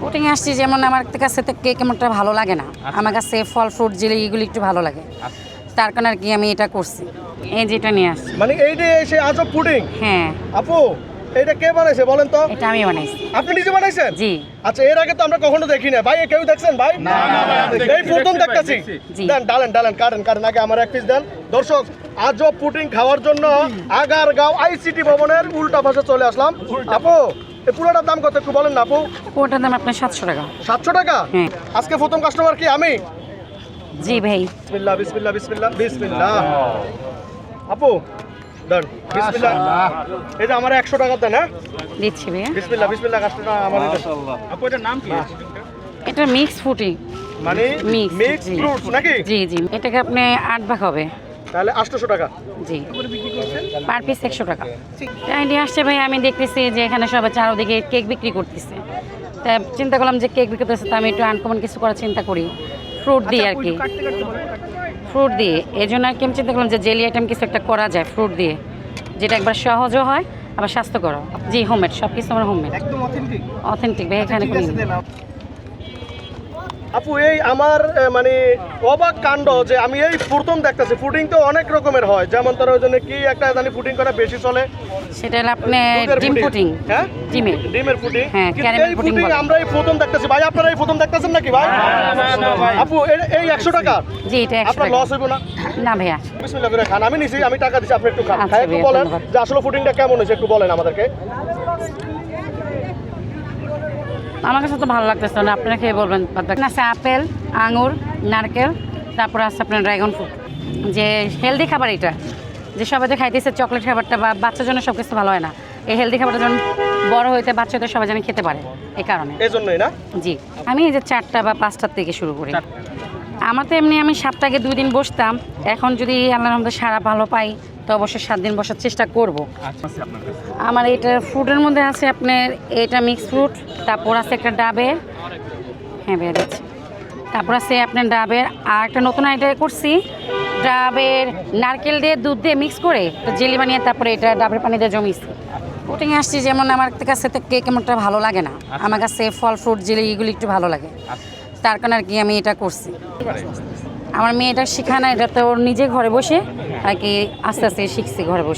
Putting আসছি যেমন আমার কাছে তো কেক এমনটা ভালো লাগে না। আমার কাছে ফল ফ্রুট জেলি এগুলি একটু ভালো লাগে। তার কারণে আর কি আমি এটা করছি। এই যেটা নিয়ে আসছি। মানে এইটা এসে আজব পুডিং হ্যাঁ। আপু এটা কে বানাইছে বলেন তো? এটা আমি বানাইছি। আপনি নিজে বানাইছেন? জি। আচ্ছা এর আগে তো আমরা কখনো দেখি না ভাই কেউ দেখছেন ভাই? না না ভাই এই প্রথম দেখতেছি। দেন ডালেন ডালেন কাটেন কাটেন। আগে আমার এক পিস দেন। দর্শক আজব পুটিং খাওয়ার জন্য আগারগাঁও আইসিটি ভবনের উল্টা পাশে চলে আসলাম। আপু এই পুরোটার দাম কত একটু বলেন না আপু? ওটার দাম আপনার সাতশো টাকা। সাতশো টাকা? হ্যাঁ। আজকে প্রথম কাস্টমার কি আমি? জি ভাই। বিসমিল্লাহ বিসমিল্লাহ বিসমিল্লাহ বিসমিল্লাহ। আপু দেন বিসমিল্লাহ। এই যে আমার একশো টাকা দেন হ্যাঁ? দিচ্ছি ভাইয়া। বিসমিল্লাহ বিসমিল্লাহ কাস্টমার আমার আপু এটার নাম কি? এটা মিক্স ফুটি মানে মিক্স জি। ফ্রুটস নাকি? জি জি। এটাকে আপনি আট ভাগ হবে। তাহলে আটশোশো টাকা। জি। পার পিস একশো টাকা। আইডিয়া আসছে ভাই আমি দেখতেছি যে এখানে সবাই চারোদিকে কেক বিক্রি করতেছে। তাই চিন্তা করলাম যে কেক বিক্রি করতেছে তো আমি একটু আনকমন কিছু করার চিন্তা করি। ফ্রুট দিয়ে আর কি। ফ্রুট দিয়ে। এই জন্য আর কি আমি চিন্তা করলাম যে জেলি আইটেম কিছু একটা করা যায় ফ্রুট দিয়ে। যেটা একবার সহজও হয় আবার স্বাস্থ্যকর জি হোমমেড সব কিছু আমার হোমমেড একদম অথেন্টিক অথেন্টিক ভাই এখানে কোনো দেন আপু এই আমার মানে অবাক কাণ্ড যে আমি এই প্রথম দেখতেছি। ফুডিং তো অনেক রকমের হয়। যেমন তার ওই জন্য কি একটা জানি ফুডিং করা বেশি চলে? সেটা হলো আপনার দুধের ডিম পুটিং হ্যাঁ? ডিমে। ডিমের ফুডিং হ্যাঁ, এই ফুডিং বলে। আমরা এই প্রথম দেখতেছি। ভাই আপনারা এই প্রথম দেখতেছেন নাকি ভাই? না আপু এই একশো টাকা? জি এটা একশো আপনার টাকা। লস হইব না। না ভাইয়া। বিসমিল্লাহ করে খান। আমি নিছি আমি টাকা দিচ্ছি আপনি একটু খান। আচ্ছা খাই একটু বলেন যে আসলে ফুডিংটা কেমন হয়েছে একটু বলেন আমাদেরকে। আমার কাছে তো ভালো লাগতেছে না। আপনারা খেয়ে বলবেন। আছে আপেল আঙুর নারকেল তারপর আছে আপনার ড্রাগন ফ্রুট। যে হেলদি খাবার এটা। যে সবাই তো খাইতেছে চকলেট খাবারটা বা বাচ্চার জন্য সব কিছু ভালো হয় না। এই হেলদি খাবারটা যখন বড় হইতে বাচ্চাদের সবাই যেন খেতে পারে। এই কারণে। এই জন্যই না? জি। আমি এই যে চারটা বা পাঁচটার থেকে শুরু করি। আমার তো এমনি আমি সাতটাকে দুই দিন বসতাম। এখন যদি আল্লাহর রহমতে সারা ভালো পাই তো অবশ্যই সাত দিন বসার চেষ্টা করব। আচ্ছা আমার এটা ফ্রুটের মধ্যে আছে আপনার এটা মিক্স ফ্রুট তারপর আছে একটা ডাবের। হ্যাঁ হচ্ছে তারপর আছে আপনার ডাবের আর একটা নতুন আইডিয়া করছি। ডাবের নারকেল দিয়ে দুধ দিয়ে মিক্স করে তো জেলি বানিয়ে তারপরে এটা ডাবের পানি দিয়ে জমিয়েছি। পুটিং আসছি যেমন আমার কাছে তো কেক এমনটা ভালো লাগে না। আমার কাছে ফল ফ্রুট জেলি এগুলি একটু ভালো লাগে। তার কারণে আর কি আমি এটা করছি। আমার মেয়েটা শেখায় না এটা তো ওর নিজে ঘরে বসে আর কি আস্তে আস্তে শিখছি ঘরে বসে।